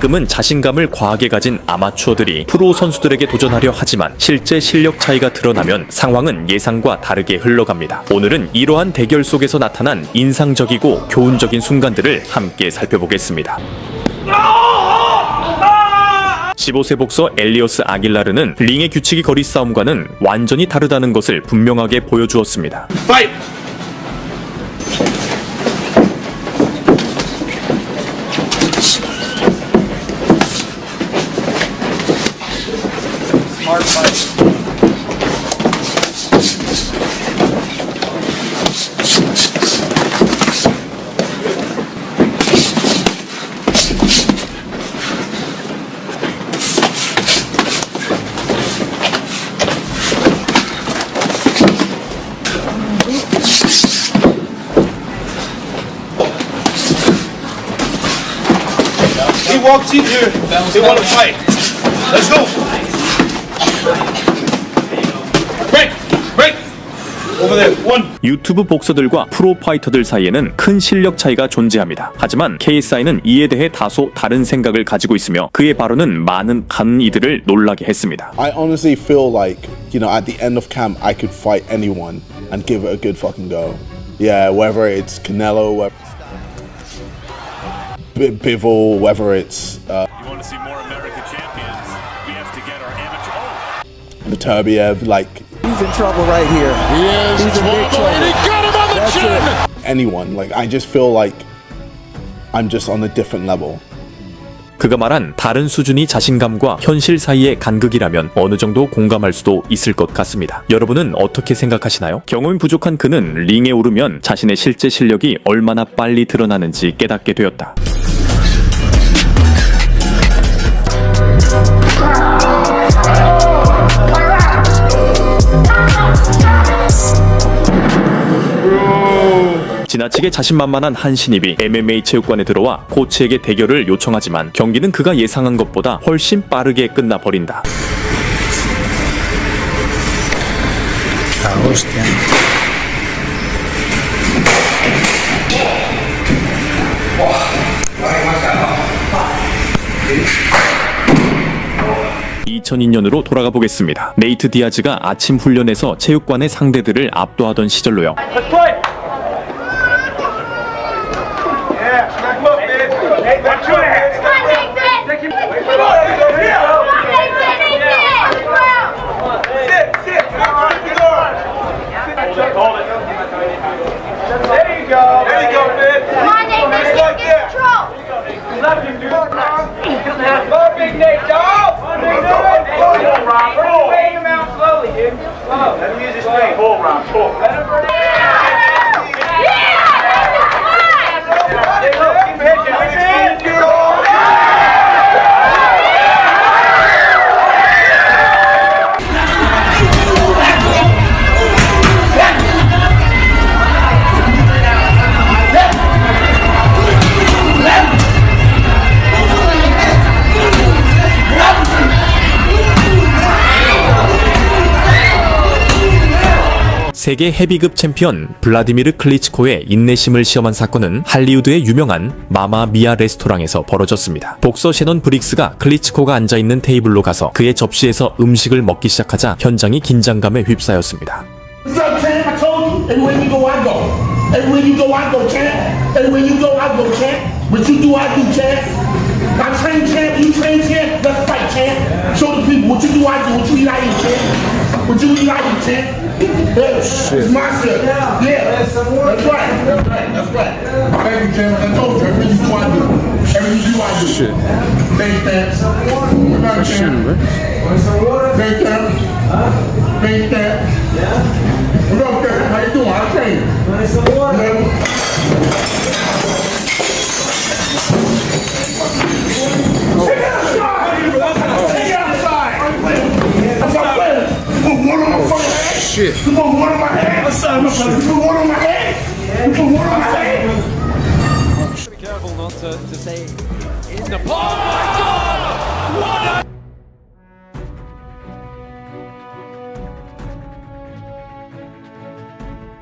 가끔은 자신감을 과하게 가진 아마추어들이 프로 선수들에게 도전하려 하지만 실제 실력 차이가 드러나면 상황은 예상과 다르게 흘러갑니다. 오늘은 이러한 대결 속에서 나타난 인상적이고 교훈적인 순간들을 함께 살펴보겠습니다. 15세 복서 엘리오스 아길라르는 링의 규칙이 거리 싸움과는 완전히 다르다는 것을 분명하게 보여주었습니다. Fight! Hard fight. He walks in here. They want to fight. Let's go. 유튜브 복서들과 프로 파이터들 사이에는 큰 실력 차이가 존재합니다. 하지만 KSI는 이에 대해 다소 다른 생각을 가지고 있으며 그의 발언은 많은 간 이들을 놀라게 했습니다. I honestly feel like, you know, at the end of camp, I could fight anyone and give it a good fucking go. Yeah, whether it's Canelo, whether Bivol, whether it's uh, You want to see more American champions? We have to get our amateur. Oh, the Turbiev, like He's in trouble right here. he is. He's in big trouble. and he got him on the That's chin. it. anyone. Like, I just feel like I'm just on a different level. 그가 말한 다른 수준이 자신감과 현실 사이의 간극이라면 어느 정도 공감할 수도 있을 것 같습니다. 여러분은 어떻게 생각하시나요? 경험이 부족한 그는 링에 오르면 자신의 실제 실력이 얼마나 빨리 드러나는지 깨닫게 되었다. 지나치게 자신만만한 한 신입이 MMA 체육관에 들어와 코치에게 대결을 요청하지만 경기는 그가 예상한 것보다 훨씬 빠르게 끝나버린다. (2002년으로) 돌아가 보겠습니다. 네이트 디아즈가 아침 훈련에서 체육관의 상대들을 압도하던 시절로요 Hey, watch your hands. 세계 헤비급 챔피언 블라디미르 클리치코의 인내심을 시험한 사건은 할리우드의 유명한 마마 미아 레스토랑에서 벌어졌습니다. 복서 셰넌 브릭스가 클리치코가 앉아있는 테이블로 가서 그의 접시에서 음식을 먹기 시작하자 현장이 긴장감에 휩싸였습니다. What you eat, I eat, champ. Yeah, it's my shit. Yeah, that's right. That's right. That's right. Thank you, champ. I told you. Everything you do, I do. Everything you do, I do. Shit. Thank you, champ. Remember, champ. Thank you, champ. Thank you, champ. What up, champ? How you doing? I train. Nice Shit.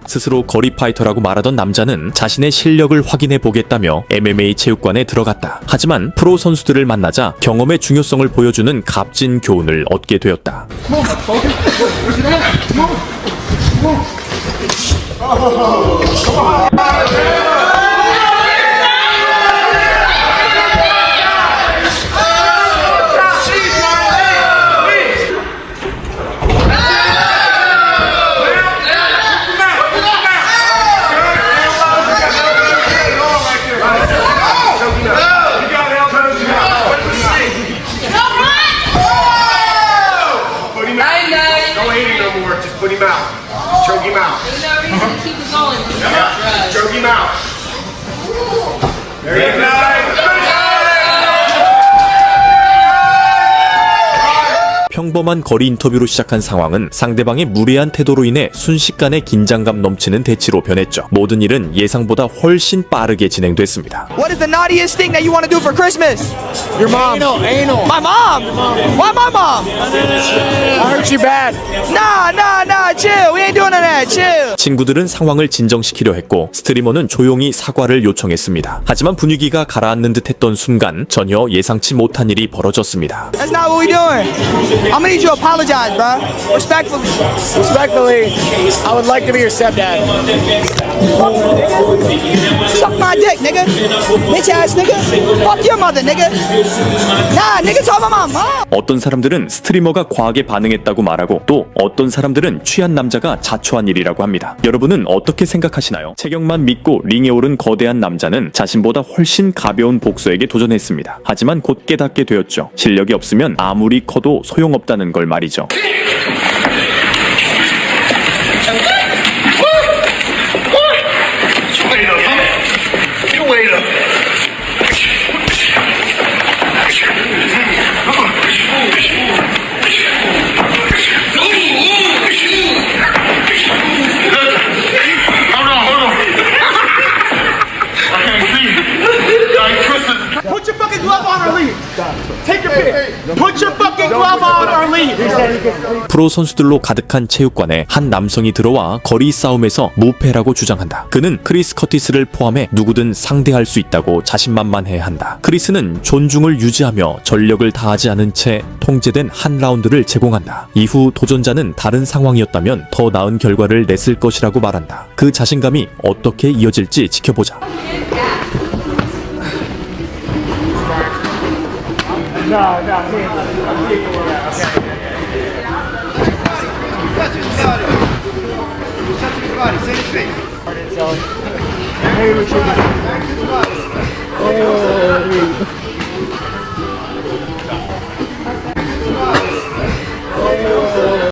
스스로 거리 파이터라고 말하던 남자는 자신의 실력을 확인해 보겠다며 MMA 체육관에 들어갔다. 하지만 프로 선수들을 만나자 경험의 중요성을 보여주는 값진 교훈을 얻게 되었다. Oh, come on. Choke him out. no reason to keep it going. Choke him out. 평범한 거리 인터뷰로 시작한 상황은 상대방의 무례한 태도로 인해 순식간에 긴장감 넘치는 대치로 변했죠. 모든 일은 예상보다 훨씬 빠르게 진행됐습니다. What is the naughtiest thing that you want to do for Christmas? Your mom. Anal, anal. My mom. Why my mom? I hurt you bad. Nah, nah, nah. Chill. We ain't doing that. Chill. 친구들은 상황을 진정시키려 했고 스트리머는 조용히 사과를 요청했습니다. 하지만 분위기가 가라앉는 듯했던 순간 전혀 예상치 못한 일이 벌어졌습니다. That's not what we doing. I'm gonna need you to apologize, bro. Respectfully. Respectfully, I would like to be your stepdad. Suck my dick, nigga. Bitch ass nigga. Fuck your mother, nigga. Nah, nigga, talk about my mom. 어떤 사람들은 스트리머가 과하게 반응했다고 말하고 또 어떤 사람들은 취한 남자가 자초한 일이라고 합니다. 여러분은 어떻게 생각하시나요? 체격만 믿고 링에 오른 거대한 남자는 자신보다 훨씬 가벼운 복서에게 도전했습니다. 하지만 곧 깨닫게 되었죠. 실력이 없으면 아무리 커도 소용없다는 걸 말이죠. 프로 선수들로 가득한 체육관에 한 남성이 들어와 거리 싸움에서 무패라고 주장한다. 그는 크리스 커티스를 포함해 누구든 상대할 수 있다고 자신만만해 한다. 크리스는 존중을 유지하며 전력을 다하지 않은 채 통제된 한 라운드를 제공한다. 이후 도전자는 다른 상황이었다면 더 나은 결과를 냈을 것이라고 말한다. 그 자신감이 어떻게 이어질지 지켜보자. Hey, Кириловичу.